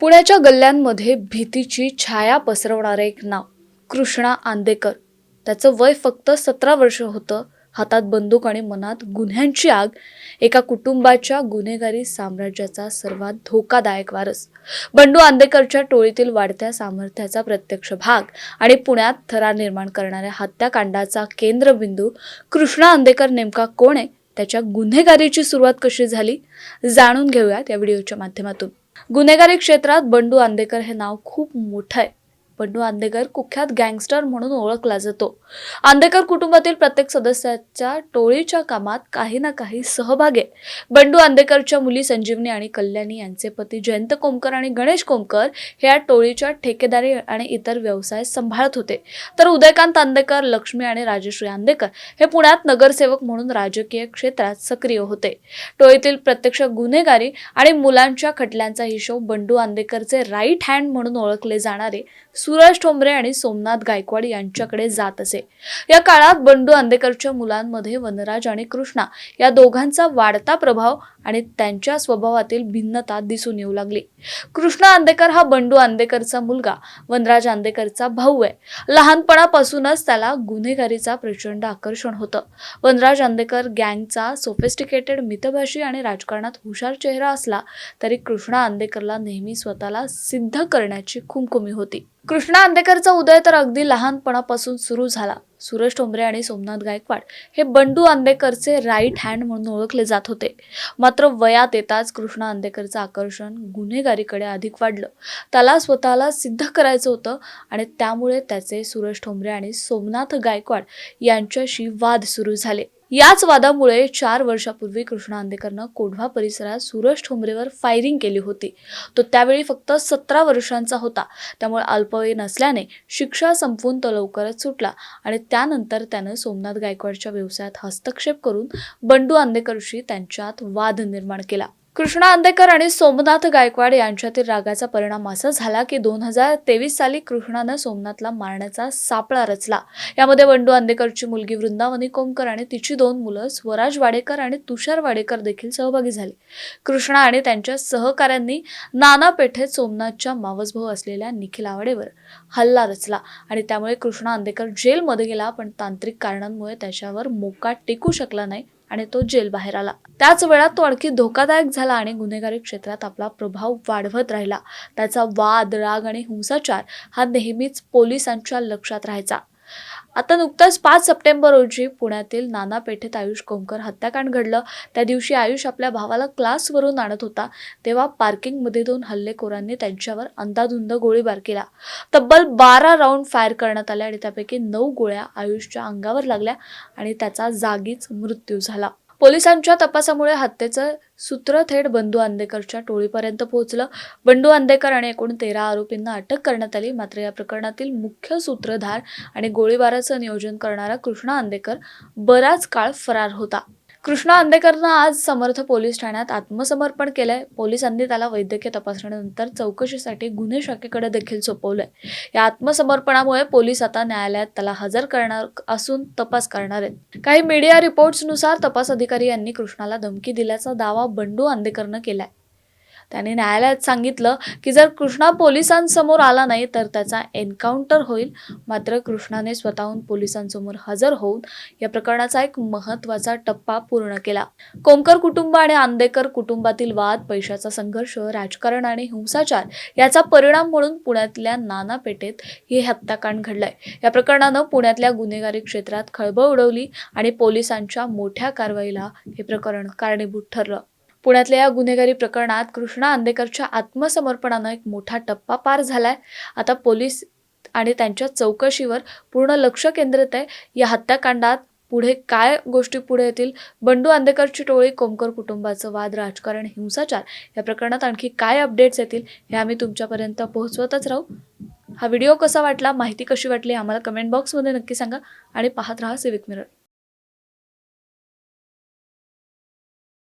पुण्याच्या गल्ल्यांमध्ये भीतीची छाया पसरवणारे एक नाव कृष्णा आंदेकर. त्याचं वय फक्त सतरा वर्ष होतं. हातात बंदूक आणि मनात गुन्ह्यांची आग. एका कुटुंबाच्या गुन्हेगारी साम्राज्याचा सर्वात धोकादायक वारस. बंडू आंदेकरच्या टोळीतील वाढत्या सामर्थ्याचा प्रत्यक्ष भाग आणि पुण्यात थरार निर्माण करणाऱ्या हत्याकांडाचा केंद्रबिंदू कृष्णा आंदेकर नेमका कोण आहे? त्याच्या गुन्हेगारीची सुरुवात कशी झाली? जाणून घेऊयात या व्हिडिओच्या माध्यमातून. गुन्हेगारी क्षेत्रात बंडू आंदेकर हे नाव खूप मोठं आहे. बंडू आंदेकर कुख्यात गँगस्टर म्हणून ओळखला जातो. आंदेकर कुटुंबातील प्रत्येक सदस्याच्या टोळीच्या कामात काही ना काही सहभाग आहे बंडू आंदेकरच्या मुली संजीवनी आणि कल्याणी यांचे पती जयंत कोमकर आणि गणेश कोमकर हे या टोळीच्या ठेकेदारी आणि इतर व्यवसाय सांभाळत होते. तर उदयकांत आंदेकर लक्ष्मी आणि राजश्री आंदेकर हे पुण्यात नगरसेवक म्हणून राजकीय क्षेत्रात सक्रिय होते. टोळीतील प्रत्यक्ष गुन्हेगारी आणि मुलांच्या खटल्यांचा हिशोब बंडू आंदेकरचे राईट हँड म्हणून ओळखले जाणारे सुरज ठोंबरे आणि सोमनाथ गायकवाड यांच्याकडे जात असे. या काळात बंडू आंदेकरच्या मुलांमध्ये वनराज आणि कृष्णा या दोघांचा वाढता प्रभाव आणि त्यांच्या स्वभावातील भिन्नता दिसून येऊ लागली. कृष्णा आंदेकर हा बंडू आंदेकरचा मुलगा वनराज आंदेकरचा भाऊ आहे. लहानपणापासूनच त्याला गुन्हेगारीचा प्रचंड आकर्षण होतं. वनराज आंदेकर गँगचा सोफिस्टिकेटेड मितभाषी आणि राजकारणात हुशार चेहरा असला तरी कृष्णा आंदेकरला नेहमी स्वतःला सिद्ध करण्याची खुमखुमी होती. कृष्णा आंदेकरचा उदय तर अगदी लहानपणापासून सुरू झाला. सुरेश ठोंबरे आणि सोमनाथ गायकवाड हे बंडू आंबेकरचे राईट हँड म्हणून ओळखले जात होते. मात्र वयात येताच कृष्णा आंदेकरचं आकर्षण गुन्हेगारीकडे अधिक वाढलं. त्याला स्वतःला सिद्ध करायचं होतं आणि त्यामुळे त्याचे सुरेश ठोंबरे आणि सोमनाथ गायकवाड यांच्याशी वाद सुरू झाले. याच वादामुळे चार वर्षापूर्वी कृष्णा आंदेकरनं कोढवा परिसरात सुरेश ठोंबरेवर फायरिंग केली होती. तो त्यावेळी फक्त सतरा वर्षांचा होता. त्यामुळे अल्पवयीन असल्याने शिक्षा संपवून तो लवकरच सुटला आणि त्यानंतर त्यानं सोमनाथ गायकवाडच्या व्यवसायात हस्तक्षेप करून बंडू आंदेकरशी त्यांच्यात वाद निर्माण केला. कृष्णा आंदेकर आणि सोमनाथ गायकवाड यांच्यातील रागाचा परिणाम असा झाला की दोन हजार तेवीस साली कृष्णानं सोमनाथला मारण्याचा सापळा रचला. यामध्ये बंडू आंदेकरची मुलगी वृंदावनी कोमकर आणि तिची दोन मुलं स्वराज वाडेकर आणि तुषार वाडेकर देखील सहभागी झाले. कृष्णा आणि त्यांच्या सहकाऱ्यांनी नाना पेठेत सोमनाथच्या मावसभाऊ असलेल्या निखिल आवडेवर हल्ला रचला आणि त्यामुळे कृष्णा आंदेकर जेलमध्ये गेला पण तांत्रिक कारणांमुळे त्याच्यावर मोका टेकू शकला नाही. आणि तो जेल बाहेर आला. त्याच वेळात तो आणखी धोकादायक झाला आणि गुन्हेगारी क्षेत्रात आपला प्रभाव वाढवत राहिला. त्याचा वाद राग आणि हिंसाचार हा नेहमीच पोलिसांच्या लक्षात राहायचा. आता नुकताच पाच सप्टेंबर रोजी पुण्यातील नाना पेठेत आयुष कोमकर हत्याकांड घडलं. त्या दिवशी आयुष आपल्या भावाला क्लासवरून आणत होता. तेव्हा पार्किंगमध्ये दोन हल्लेखोरांनी त्यांच्यावर अंदाधुंद गोळीबार केला. तब्बल बारा राऊंड फायर करण्यात आले आणि त्यापैकी नऊ गोळ्या आयुषच्या अंगावर लागल्या आणि त्याचा जागीच मृत्यू झाला. पोलिसांच्या तपासामुळे हत्येचं सूत्र थेट बंडू आंदेकरच्या टोळीपर्यंत पोहोचलं. बंडू आंदेकर आणि एकूण तेरा आरोपींना अटक करण्यात आली. मात्र या प्रकरणातील मुख्य सूत्रधार आणि गोळीबाराचं नियोजन करणारा कृष्णा आंदेकर बराच काळ फरार होता. कृष्णा अंदेकरनं आज समर्थ पोलीस ठाण्यात आत्मसमर्पण केलंय. पोलिसांनी त्याला वैद्यकीय तपासणीनंतर चौकशीसाठी गुन्हे शाखेकडे देखील सोपवलंय. या आत्मसमर्पणामुळे पोलीस आता न्यायालयात त्याला हजर करणार असून तपास करणार आहेत. काही मीडिया रिपोर्ट्सनुसार तपास अधिकारी यांनी कृष्णाला धमकी दिल्याचा दावा बंडू आंदेकरनं केलाय. त्याने न्यायालयात सांगितलं की जर कृष्णा पोलिसांसमोर आला नाही तर त्याचा एन्काउंटर होईल. मात्र कृष्णाने स्वतःहून पोलिसांसमोर हजर होऊन या प्रकरणाचा एक महत्त्वाचा टप्पा पूर्ण केला. कोमकर कुटुंब आणि आंदेकर कुटुंबातील वाद पैशाचा संघर्ष राजकारण आणि हिंसाचार याचा परिणाम म्हणून पुण्यातल्या नाना पेठेत हे हत्याकांड घडलंय. या प्रकरणानं पुण्यातल्या गुन्हेगारी क्षेत्रात खळबळ उडवली आणि पोलिसांच्या मोठ्या कारवाईला हे प्रकरण कारणीभूत ठरलं. पुण्यातल्या या गुन्हेगारी प्रकरणात कृष्णा आंदेकरच्या आत्मसमर्पणानं एक मोठा टप्पा पार झालाय. आता पोलीस आणि त्यांच्या चौकशीवर पूर्ण लक्ष केंद्रित आहे. या हत्याकांडात पुढे काय गोष्टी पुढे येतील? बंडू आंदेकरची टोळी कोमकर कुटुंबाचं वाद राजकारण हिंसाचार या प्रकरणात आणखी काय अपडेट्स येतील हे आम्ही तुमच्यापर्यंत पोहोचवतच राहू. हा व्हिडिओ कसा वाटला? माहिती कशी वाटली? आम्हाला कमेंट बॉक्समध्ये नक्की सांगा आणि पाहत राहा सिविक मिरर.